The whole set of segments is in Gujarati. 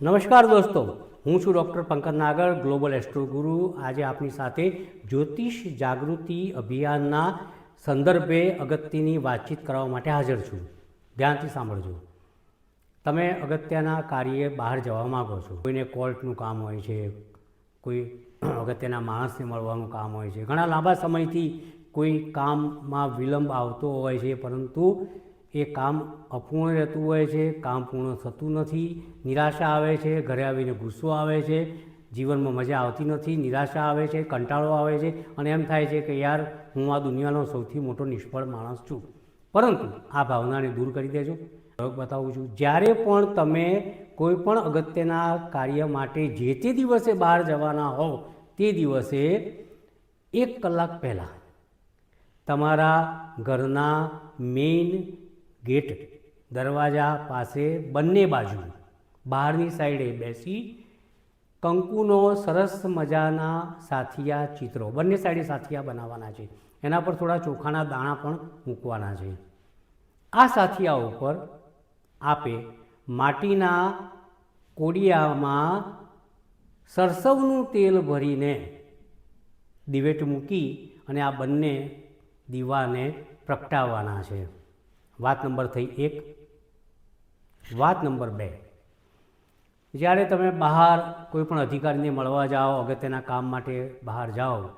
નમસ્કાર દોસ્તો, હું છું doctor Pankaj Nagar, global astro Guru. આજે આપની સાથે જ્યોતિષ જાગૃતિ અભિયાનના સંદર્ભે અગત્યની વાતચીત કરવા માટે હાજર છું. ધ્યાનથી સાંભળજો. તમે અગત્યના કાર્યે બહાર જવા માગો છો. કોઈને કોર્ટનું કામ હોય છે, કોઈ અગત્યના માણસને મળવાનું કામ હોય છે. ઘણા લાંબા સમયથી કોઈ કામમાં વિલંબ આવતો હોય છે, પરંતુ એ કામ અપૂર્ણ રહેતું હોય છે, કામ પૂર્ણ થતું નથી, નિરાશા આવે છે, ઘરે આવીને ગુસ્સો આવે છે, જીવનમાં મજા આવતી નથી, નિરાશા આવે છે, કંટાળો આવે છે અને એમ થાય છે કે યાર, હું આ દુનિયાનો સૌથી મોટો નિષ્ફળ માણસ છું. પરંતુ આ ભાવનાને દૂર કરી દેજો. પ્રયોગ બતાવું છું, જ્યારે પણ તમે કોઈ પણ અગત્યના કાર્ય માટે જે તે દિવસે બહાર જવાના હોવ, તે દિવસે એક કલાક પહેલાં તમારા ઘરના મેઇન ગેટ દરવાજા પાસે બંને બાજુ બહારની સાઈડે બેસી કંકુનો સરસ મજાના સાથિયા ચિત્રો, બંને સાઈડે સાથિયા બનાવવાના છે. એના પર થોડા ચોખાના દાણા પણ મૂકવાના છે. આ સાથિયા ઉપર આપે માટીના કોડિયામાં સરસવનું તેલ ભરીને દિવેટ મૂકી અને આ બંને દીવાને પ્રગટાવવાના છે. વાત નંબર થઈ એક. વાત નંબર બે. જ્યારે તમે બહાર કોઈ પણ અધિકારીને મળવા જાઓ અગત્યના કામ માટે બહાર જાઓ,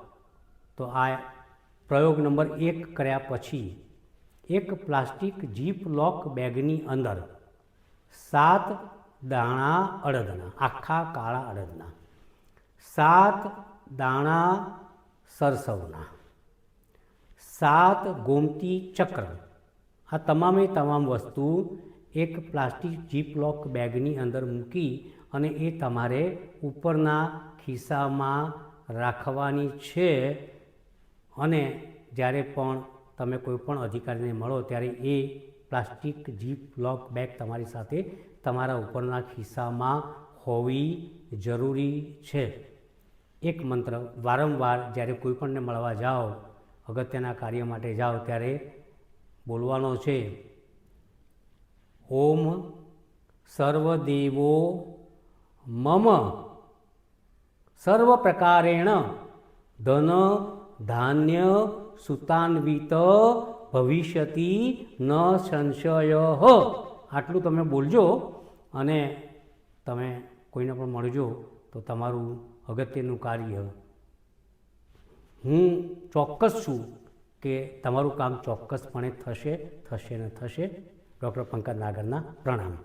તો આ પ્રયોગ નંબર એક કર્યા પછી એક પ્લાસ્ટિક જીપ લોક બેગની અંદર સાત દાણા અડદના, આખા કાળા અડદના, સાત દાણા સરસવના, સાત ગોમતી ચક્ર આ તમામે તમામ વસ્તુ એક પ્લાસ્ટિક જીપલોક બેગની અંદર મૂકી અને એ તમારે ઉપરના ખિસ્સામાં રાખવાની છે. અને જ્યારે પણ તમે કોઈપણ અધિકારીને મળો, ત્યારે એ પ્લાસ્ટિક જીપ લોક બેગ તમારી સાથે તમારા ઉપરના ખિસ્સામાં હોવી જરૂરી છે. એક મંત્ર, વારંવાર જ્યારે કોઈપણને મળવા જાઓ, અગત્યના કાર્ય માટે જાઓ, ત્યારે બોલવાનો છે. ઓમ સર્વદેવો મમ. સર્વ પ્રકારેણ ધન ધાન્ય સુતાન્વિત ભવિષ્યતિ ન સંશય. આટલું તમે બોલજો અને તમે કોઈને પણ મળજો તો તમારું અગત્યનું કાર્ય. હું ચોક્કસ છું કે તમારું કામ ચોક્કસપણે થશે થશે ને થશે. ડૉક્ટર પંકજ નાગરના પ્રણામ.